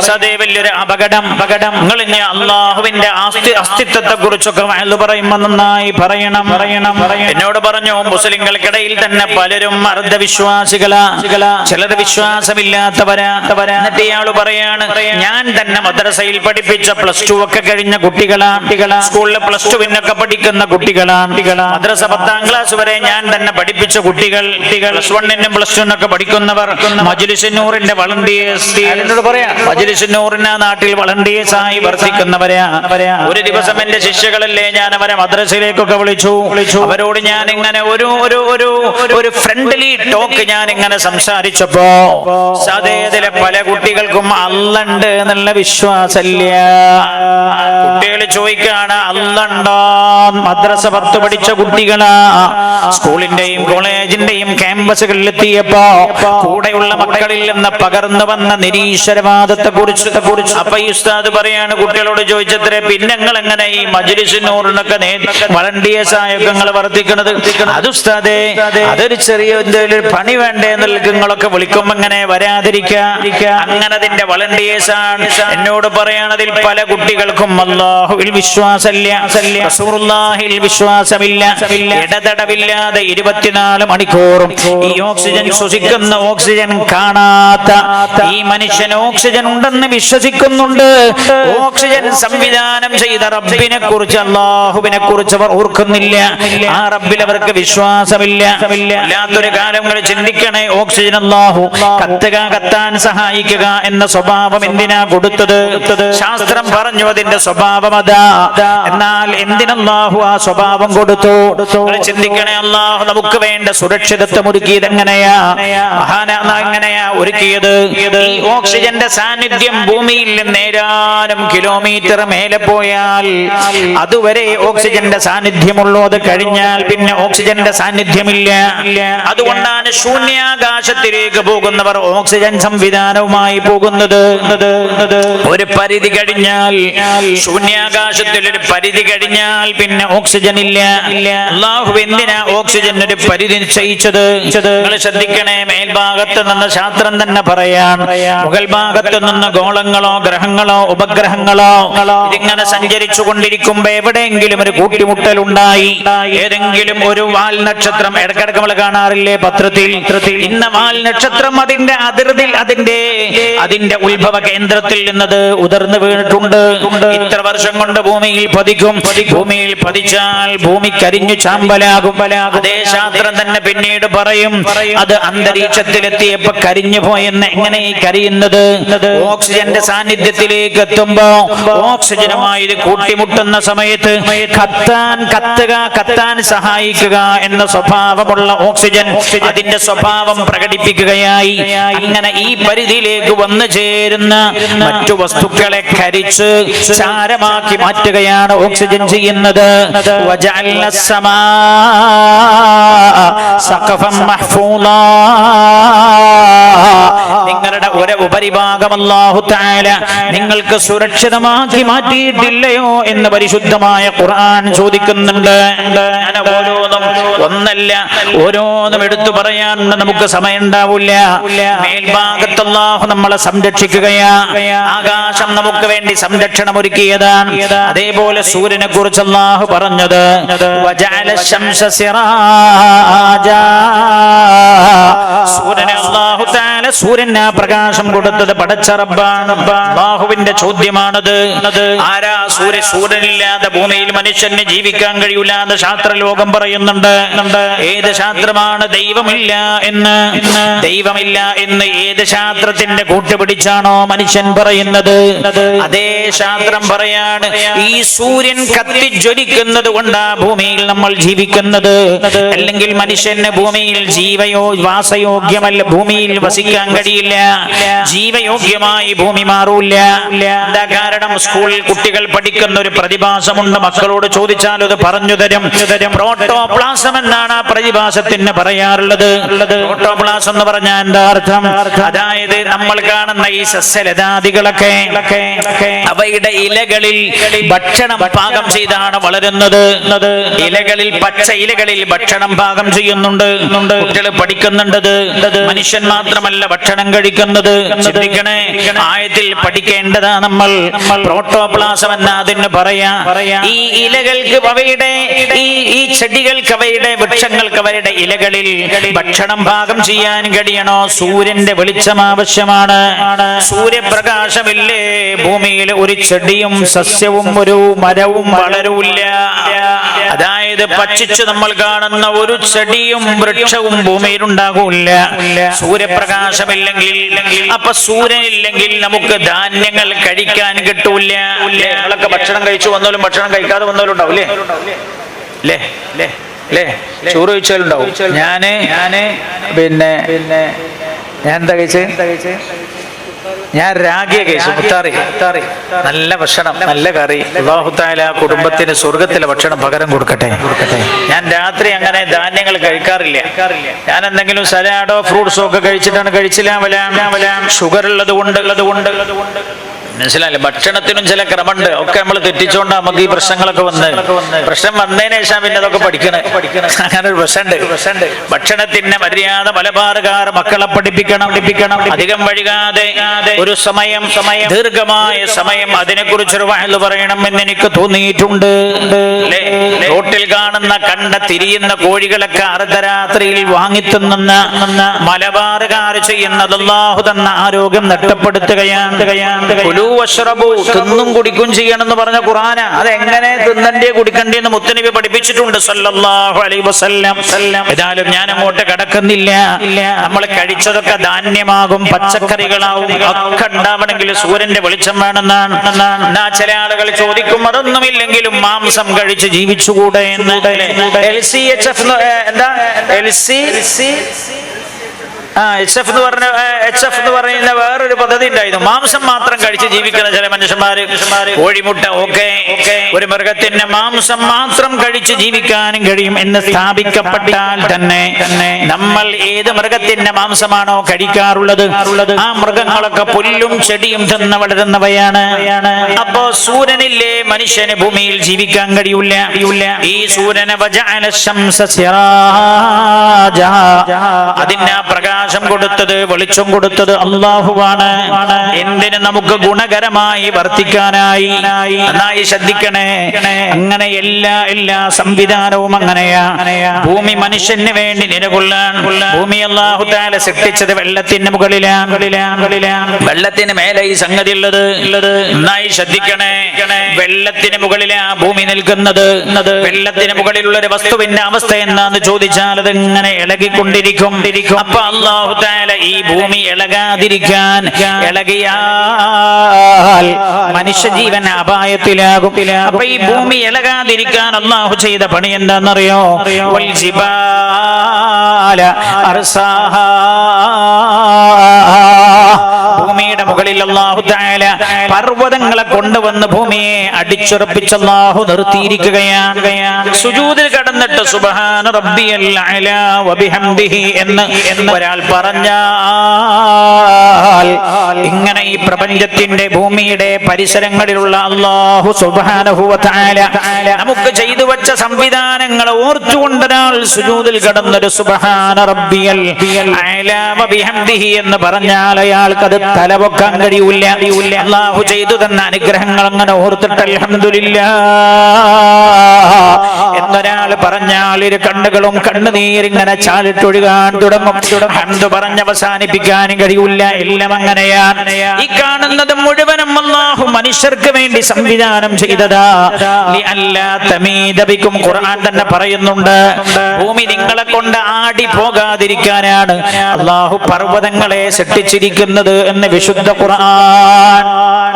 സതേ വലിയൊരു അപകടം. അപകടം. നിങ്ങൾ ഇനി അള്ളാഹുവിന്റെ ആസ്തി അസ്തിത്വത്തെ കുറിച്ചൊക്കെ വയലു നന്നായി പറയണം. പറയണം. എന്നോട് പറഞ്ഞു മുസ്ലിങ്ങൾക്കിടയിൽ തന്നെ പലരും അർദ്ധവിശ്വാസികളാ. ചിലർ വിശ്വാസമില്ലാത്തവരാ. എന്നിട്ട് ഇയാൾ പറയാണ് ഞാൻ തന്നെ മദ്രസയിൽ പഠിപ്പിച്ച പ്ലസ് ടു ഒക്കെ കഴിഞ്ഞ കുട്ടികളാ. സ്കൂളിൽ പ്ലസ് ടുവിനൊക്കെ പഠിക്കുന്ന കുട്ടികളാ. മദ്രസ പത്താം ക്ലാസ് വരെ ഞാൻ തന്നെ പഠിപ്പിച്ച കുട്ടികൾ. കുട്ടികൾ. പ്ലസ് വണ്ണിനും പ്ലസ് ടുവിനൊക്കെ പഠിക്കുന്നവർ. മജുലിസിനൂറിന്റെ വളണ്ടിയേഴ്സ്. എന്നോട് പറയാം? മജുലിസിനൂറിന് നാട്ടിൽ വളണ്ടിയേഴ്സ് ആയി വർത്തിക്കുന്നവരാ ഒരു ദിവസം എന്റെ ശിഷ്യകളല്ലേ ഞാൻ അവരെ മദ്രസയിലേക്കൊക്കെ വിളിച്ചു. വിളിച്ചു. അവരോട് ഞാൻ ഇങ്ങനെ ഒരു ഒരു ഒരു ഒരു ഫ്രണ്ട്ലി ടോക്ക് ഞാൻ ഇങ്ങനെ സംസാരിച്ചപ്പോ സതേതിലെ പല കുട്ടികൾക്കും അല്ലുണ്ട് എന്നുള്ള വിശ്വാസമില്ല. കുട്ടികൾ ചോദിക്കാണ് അല്ലുണ്ടോ? മദ്രസ പത്ത് പഠിച്ച കുട്ടികളാ. സ്കൂളിന്റെയും കോളേജിന്റെയും ക്യാമ്പസുകളിൽ എത്തിയപ്പോ കൂടെയുള്ള മക്കളിൽ നിന്ന് പകർന്നു വന്ന നിരീശ്വരവാദത്തെ കുറിച്ച് അപ്പൊ ഈ ഉസ്താദ് പറയാണ് കുട്ടികളോട് ചോദിച്ചത്രേ പിന്നെങ്ങൾ എങ്ങനെ ഈ മജുലിസിനോറിനൊക്കെ വളണ്ടിയേഴ്സ് ആയൊക്കെ നിങ്ങൾ വർദ്ധിക്കുന്നത് അത് ഉസ്താദേ അതൊരു ചെറിയ എന്തെങ്കിലും പണി വേണ്ടേ നിങ്ങളൊക്കെ വിളിക്കുമ്പോ എങ്ങനെ വരാതിരിക്കുക. അങ്ങനെ അതിന്റെ വളണ്ടിയേഴ്സ് ആണ്. എന്നോട് പറയണതിൽ പല കുട്ടികൾക്കും അള്ളാഹുവിൽ വിശ്വാസമില്ല. വിശ്വാസമില്ല. ഇടതടവില്ലാതെ ഇരുപത്തിനാല് മണിക്കൂറും ഈ ഓക്സിജൻ ശ്വസിക്കുന്ന ഓക്സിജൻ കാണാത്ത ഈ മനുഷ്യൻ ഓക്സിജൻ ഉണ്ടെന്ന് വിശ്വസിക്കുന്നുണ്ട്. ഓക്സിജൻ സംവിധാനം ചെയ്ത റബ്ബിനെ കുറിച്ച് അള്ളാഹുവിനെ കുറിച്ച് അവർ ഓർക്കുന്നില്ല. ആ റബ്ബിൽ അവർക്ക് വിശ്വാസമില്ല. അല്ലാത്തൊരു കാലങ്ങൾ ചിന്തിക്കണേ ഓക്സിജൻ അള്ളാഹു കത്തുക കത്താൻ സഹായിക്കുക എന്ന സ്വഭാവം എന്തിനാ കൊടുത്തത്? ശാസ്ത്രം പറഞ്ഞു അതിന്റെ സ്വഭാവം അതാ. എന്നാൽ എന്തിനല്ലാഹു ആ സ്വഭാവം കൊടുത്തു? ചിന്തിക്കണേ അള്ളാഹു നമുക്ക് വേണ്ട സുരക്ഷിതത്വം ഒരുക്കിയത് എങ്ങനെയാ മഹാന എങ്ങനെയാ ഒരുക്കിയത്? ഓക്സിജന്റെ സാന്നിധ്യം ഭൂമിയിൽ നേരാനും കിലോമീറ്റർ മേലെ പോയാൽ അതുവരെ ഓക്സിജന്റെ സാന്നിധ്യമുള്ളൂ. അത് കഴിഞ്ഞാൽ പിന്നെ ഓക്സിജന്റെ സാന്നിധ്യമില്ല. അതുകൊണ്ടാണ് ശൂന്യാകാശത്തിലേക്ക് പോകുന്നവർ ഓക്സിജൻ സംവിധാനവുമായി പോകുന്നത്. ഒരു പരിധി കഴിഞ്ഞാൽ ശൂന്യാകാശത്തിൽ ഒരു പരിധി കഴിഞ്ഞാൽ പിന്നെ ഓക്സിജൻ ഇല്ല. അള്ളാഹു എന്തിനാ ഓക്സിജൻ ഒരു പരിധി നിശ്ചയിച്ചത്? ശ്രദ്ധിക്കണേ മേൽഭാഗത്ത് നിന്ന് ശാസ്ത്രം തന്നെ പറയാൻ മുകൾ ഭാഗത്ത് നിന്ന് ഗോളങ്ങളോ ഗ്രഹങ്ങളോ ഉപഗ്രഹങ്ങളോ ഇതിങ്ങനെ സഞ്ചരിച്ചു കൊണ്ടിരിക്കുമ്പോ എവിടെയെങ്കിലും ഒരു കൂട്ടിമുട്ടൽ ഉണ്ടായി. ഏതെങ്കിലും ഒരു വാൽ നക്ഷത്രം ഇടക്കിടക്ക് നമ്മൾ കാണാറില്ലേ പത്രത്തിൽ? ഇന്ന വാൽ നക്ഷത്രം അതിന്റെ അതിർതിൽ അതിന്റെ അതിന്റെ ഉത്ഭവ കേന്ദ്രത്തിൽ നിന്നത് ഉതിർന്നു വീണിട്ടുണ്ട്. ഇത്ര വർഷം കൊണ്ട് ഭൂമിയിൽ പതിക്കും. ഭൂമിയിൽ പതിച്ചാൽ ഭൂമി കരിഞ്ഞു ചാമ്പലാകും. അതേ ശാസ്ത്രം തന്നെ പിന്നീട് പറയും. അത് അന്തരീക്ഷത്തിലെത്തിയപ്പോ കരിഞ്ഞു പോയെന്ന്. എങ്ങനെ ഈ കരിയുന്നത്? ഓക്സിജന്റെ സാന്നിധ്യത്തിലേക്ക് എത്തുമ്പോ ഓക്സിജനുമായി കൂട്ടിമുട്ടുന്ന സമയത്ത് കത്താൻ കത്തുക കത്താൻ സഹായിക്കുക എന്ന സ്വഭാവമുള്ള ഓക്സിജൻ അതിന്റെ സ്വഭാവം പ്രകടിപ്പിക്കുകയായി. അങ്ങനെ ഈ പരിധിയിലേക്ക് വന്നു ചേരുന്ന മറ്റു വസ്തുക്കളെ കരിച്ച് ചാരമാക്കി മാറ്റുകയാണ് ഓക്സിജൻ ചെയ്യുന്നത്. നിങ്ങളുടെ ഒരു ഉപരിഭാഗമല്ല നിങ്ങൾക്ക് സുരക്ഷിതമാക്കി മാറ്റിയിട്ടില്ലയോ എന്ന് പരിശുദ്ധമായ ഖുർആൻ ചോദിക്കുന്നുണ്ട്. ഓരോന്നും ഒന്നല്ല ഓരോന്നും എടുത്തു പറയാൻ നമുക്ക് സമയം ഉണ്ടാവില്ല നമ്മളെ സംരക്ഷിക്കുകയാ. ആകാശം നമുക്ക് വേണ്ടി സംരക്ഷണം ഒരുക്കിയതാണ് അതേപോലെ സൂര്യനെ കുറിച്ച് അല്ലാഹു പറഞ്ഞത് സൂര്യനെ തആല സൂര്യന് പ്രകാശം കൊടുത്തത് പടച്ച റബ്ബാണ് അല്ലാഹുവിന്റെ ചോദ്യമാണത് ആരാ സൂര്യ സൂര്യനില്ലാതെ ഭൂമിയിൽ മനുഷ്യന് ജീവിക്കാൻ കഴിയൂല എന്ന് ശാസ്ത്രലോകം പറയുന്നുണ്ട് ഏത് ശാസ്ത്രമാണ് ദൈവമില്ല എന്ന് ദൈവമില്ല എന്ന് ഏത് ശാസ്ത്രത്തിന്റെ കൂട്ടുപിടിച്ചാണോ മനുഷ്യൻ പറയുന്നത് അതേ ശാസ്ത്രം പറയാണ് ഈ സൂര്യൻ കത്തിജ്വലിക്കുന്നത് കൊണ്ടാ ഭൂമിയിൽ നമ്മൾ ജീവിക്കുന്നത് അല്ലെങ്കിൽ മനുഷ്യന് ഭൂമിയിൽ ജീവയോ വാസയോഗ്യമല്ല ഭൂമിയിൽ വസിക്കാൻ കഴിയില്ല ജീവയോഗ്യമായി ഭൂമി മാറൂല എന്താ കാരണം? സ്കൂളിൽ കുട്ടികൾ പഠിക്കുന്ന ഒരു പ്രതിഭാസമുണ്ട്. മക്കളോട് ചോദിച്ചാൽ അത് പറഞ്ഞു തരും. പ്രോട്ടോപ്ലാസം എന്നാണ് ആ പ്രതിഭാസത്തിന് പറയാറുള്ളത്. പ്രോട്ടോപ്ലാസം എന്ന് പറഞ്ഞാൽ എന്താ അർത്ഥം? അതായത് നമ്മൾ കാണുന്ന ഈ സസ്യലതാദികളൊക്കെ അവയുടെ ഇലകളിൽ ഭക്ഷണം പാകം ചെയ്താണ് വളരുന്നത്. ഇലകളിൽ പച്ച ഇലകളിൽ ഭക്ഷണം പാകം ചെയ്യുന്നുണ്ട്. കുട്ടികൾ പഠിക്കുന്നുണ്ടത്. മനുഷ്യൻ മാത്രമല്ല ഭക്ഷണം കഴിക്കുന്നത്. ചിന്തിക്കണേ ആയത്തിൽ പഠിക്കേണ്ടതാ നമ്മൾ. പ്രോട്ടോപ്ലാസം എന്ന അതിന് പറയാ. ഈ ഇലകൾക്ക് അവയുടെ ഈ ഈ ചെടികൾക്ക് അവയുടെ വൃക്ഷങ്ങൾക്ക് അവരുടെ ഇലകളിൽ ഭക്ഷണം പാകം ചെയ്യാൻ കഴിയണോ? സൂര്യന്റെ വെളിച്ചം ആവശ്യമാണ്. സൂര്യപ്രകാശമില്ലേ? ഭൂമിയിൽ ഒരു ചെടിയും സസ്യവും ഒരു മരവും വളരൂല്ല അതായത് പക്ഷിച്ചു നമ്മൾ കാണുന്ന ഒരു ചെടിയും വൃക്ഷവും ഭൂമിയിൽ ഉണ്ടാകൂല്ല. സൂര്യപ്രകാശമില്ലെങ്കിൽ അപ്പൊ സൂര്യനില്ലെങ്കിൽ നമുക്ക് ധാന്യങ്ങൾ കഴിക്കാൻ കിട്ടൂല നിങ്ങളൊക്കെ ഭക്ഷണം കഴിച്ചു വന്നാലും ഭക്ഷണം കഴിക്കാതെ വന്നാലും ഉണ്ടാവില്ലേ? അല്ലേ അല്ലേ അല്ലേ ചോറ് കഴിച്ചാലുണ്ടാവും ഞാൻ ഞാൻ പിന്നെ പിന്നെ ഞാൻ എന്താ കഴിച്ചത് ഞാൻ രാഗിയ കേസ് മുത്താറി. നല്ല ഭക്ഷണം. നല്ല കറി. അള്ളാഹുത്താല കുടുംബത്തിന് സ്വർഗത്തിലെ ഭക്ഷണം പകരം കൊടുക്കട്ടെ. കൊടുക്കട്ടെ. ഞാൻ രാത്രി അങ്ങനെ ധാന്യങ്ങൾ കഴിക്കാറില്ല. ഞാൻ എന്തെങ്കിലും സലാഡോ ഫ്രൂട്ട്സോ ഒക്കെ കഴിച്ചിട്ടാണ് കഴിച്ചില്ല വലാം ഷുഗർ ഉള്ളത് കൊണ്ട് ഉള്ളത് കൊണ്ട് ഉള്ളത് കൊണ്ട് മനസ്സിലായില്ലേ? ഭക്ഷണത്തിനും ചില ക്രമമുണ്ട്. ഒക്കെ നമ്മൾ തെറ്റിച്ചുകൊണ്ട് നമുക്ക് ഈ പ്രശ്നങ്ങളൊക്കെ വന്ന്. പ്രശ്നം വന്നതിന് ശേഷം പിന്നെ അതൊക്കെ പഠിക്കണേ. അങ്ങനെ ഒരു പ്രശ്നമുണ്ട്. പ്രശ്നമുണ്ട് ഭക്ഷണത്തിന്റെ മര്യാദ മലബാറുകാർ മക്കളെ പഠിപ്പിക്കണം. പഠിപ്പിക്കണം. അധികം വഴികാതെ ഒരു സമയം സമയം ദീർഘമായ സമയം അതിനെക്കുറിച്ചൊരു വയൽ പറയണമെന്ന് എനിക്ക് തോന്നിയിട്ടുണ്ട്? റോട്ടിൽ കാണുന്ന കണ്ട തിരിയുന്ന കോഴികളൊക്കെ അർദ്ധരാത്രിയിൽ വാങ്ങിത്തുന്ന മലബാറുകാർ ചെയ്യുന്നത് അല്ലാഹു തന്ന ആരോഗ്യം നഷ്ടപ്പെടുത്തുകയാണ്. വശ്റബൂ, തിന്നും കുടിക്കും ചെയ്യണം എന്ന് പറഞ്ഞ ഖുറാന അത്. എങ്ങനെ തിന്നണ്ടേ കുടിക്കണ്ടേ എന്ന് മുത്തനബി പഠിപ്പിച്ചിട്ടുണ്ട്. സല്ലല്ലാഹു അലൈഹി വസല്ലം. ഏതായാലും ഞാൻ അങ്ങോട്ട് കിടക്കുന്നില്ല. നമ്മൾ കഴിച്ചതൊക്കെ ധാന്യമാകും പച്ചക്കറികളാവും. ഒക്കെ ഉണ്ടാവണമെങ്കിൽ സൂര്യന്റെ വെളിച്ചം വേണമെന്നാണ്. എന്നാ ചില ആളുകൾ ചോദിക്കും അതൊന്നുമില്ലെങ്കിലും മാംസം കഴിച്ച് ജീവിച്ചുകൂടെ? എന്ന്. എൽ സി എച്ച് എഫ് എന്താ? എൽ സി ആ എച്ച് എഫ് എന്ന് പറഞ്ഞ എച്ച് എഫ് എന്ന് പറയുന്ന വേറൊരു പദ്ധതി ഉണ്ടായിരുന്നു. മാംസം മാത്രം കഴിച്ച് ജീവിക്കുന്ന ചില മനുഷ്യന്മാര് കോഴിമുട്ട ഓക്കെ ഒരു മൃഗത്തിന്റെ മാംസം മാത്രം കഴിച്ച് ജീവിക്കാനും കഴിയും എന്ന് സ്ഥാപിക്കപ്പെട്ടാൽ തന്നെ നമ്മൾ ഏത് മൃഗത്തിന്റെ മാംസമാണോ കഴിക്കാറുള്ളത് ആ മൃഗങ്ങളൊക്കെ പുല്ലും ചെടിയും തിന്ന് വളരുന്നവയാണ്. അപ്പോ സൂര്യനില്ലേ മനുഷ്യന് ഭൂമിയിൽ ജീവിക്കാൻ കഴിയൂല. ഈ സൂര്യനെ അതിന്റെ അതിന് ആ പ്രകാശം കൊടുത്തത് വെളിച്ചം കൊടുത്തത് അള്ളാഹുവാണ് എന്തിന് നമുക്ക് ഗുണകരമായി വർത്തിക്കാനായി? നന്നായി ശ്രദ്ധിക്കണേ. അങ്ങനെ എല്ലാ എല്ലാ സംവിധാനവും അങ്ങനെയാ. ഭൂമി മനുഷ്യന് വേണ്ടി നിലകൊള്ളാൻ. ഭൂമി അള്ളാഹു താല സൃഷ്ടിച്ചത് വെള്ളത്തിന് മുകളിലാണ് വെള്ളത്തിന് മേലെ ഈ സംഗതി ഉള്ളത്. നന്നായി ശ്രദ്ധിക്കണേ. വെള്ളത്തിന് മുകളിലാ ഭൂമി നിൽക്കുന്നത്. വെള്ളത്തിന് മുകളിലുള്ള ഒരു വസ്തുവിന്റെ അവസ്ഥ എന്താന്ന് ചോദിച്ചാൽ അത് ഇങ്ങനെ ഇളകിക്കൊണ്ടിരിക്കും. അപ്പൊ അള്ളാഹു താല ഈ ഭൂമി ഇളകാതിരിക്കാൻ ഇളകിയാൽ മനുഷ്യജീവൻ അപായത്തിലാകും അപ്പൊ ഈ ഭൂമി ഇളകാതിരിക്കാൻ അള്ളാഹു ചെയ്ത പണി എന്താണെന്നറിയോ ജിബാല അർസാഹാ. പർവതങ്ങളെ കൊണ്ടുവന്ന് ഭൂമിയെ അടിച്ചുറപ്പിച്ച് അള്ളാഹു നിർത്തിയിരിക്കുകയാണ്. സുജൂദിൽ കടന്നിട്ട് സുബ്ഹാന റബ്ബിയൽ വബിഹംദിഹി എന്ന് എന്ന് ഒരാൾ പറഞ്ഞാൽ ഇങ്ങനെ ഈ പ്രപഞ്ചത്തിന്റെ ഭൂമിയുടെ പരിസരങ്ങളിലുള്ള അള്ളാഹു സുബ്ഹാനഹു വ നമുക്ക് ചെയ്തു വെച്ച സംവിധാനങ്ങൾ ഓർത്തുകൊണ്ട് ഒരാൾ സുജൂദിൽ കടന്നൊരു സുബഹാന റബ്ബിയൽ എന്ന് പറഞ്ഞാൽ അയാൾക്കത് അത് കഴിയൂല അള്ളാഹു ചെയ്തു തന്ന അനുഗ്രഹങ്ങൾ അങ്ങനെ ഓർത്തിട്ട് അലഹമില്ല എന്നൊരാൾ പറഞ്ഞാൽ ഇരു കണ്ണുകളും കണ്ണുനീരിങ്ങനെ ചാലിട്ടൊഴുകാൻ തുടങ്ങും. ഹന്ത് പറഞ്ഞ് അവസാനിപ്പിക്കാനും കഴിയൂല എല്ലാം അങ്ങനെയാ. ഈ കാണുന്നത് മുഴുവനും അള്ളാഹു മനുഷ്യർക്ക് വേണ്ടി സംവിധാനം ചെയ്തതാ. ബിക്കും ഖുർആൻ തന്നെ പറയുന്നുണ്ട്. ഭൂമി നിങ്ങളെ കൊണ്ട് ആടി പോകാതിരിക്കാനാണ് അള്ളാഹു പർവതങ്ങളെ സൃഷ്ടിച്ചിരിക്കുന്നത് എന്ന് വിശുദ്ധ ഖുർആൻ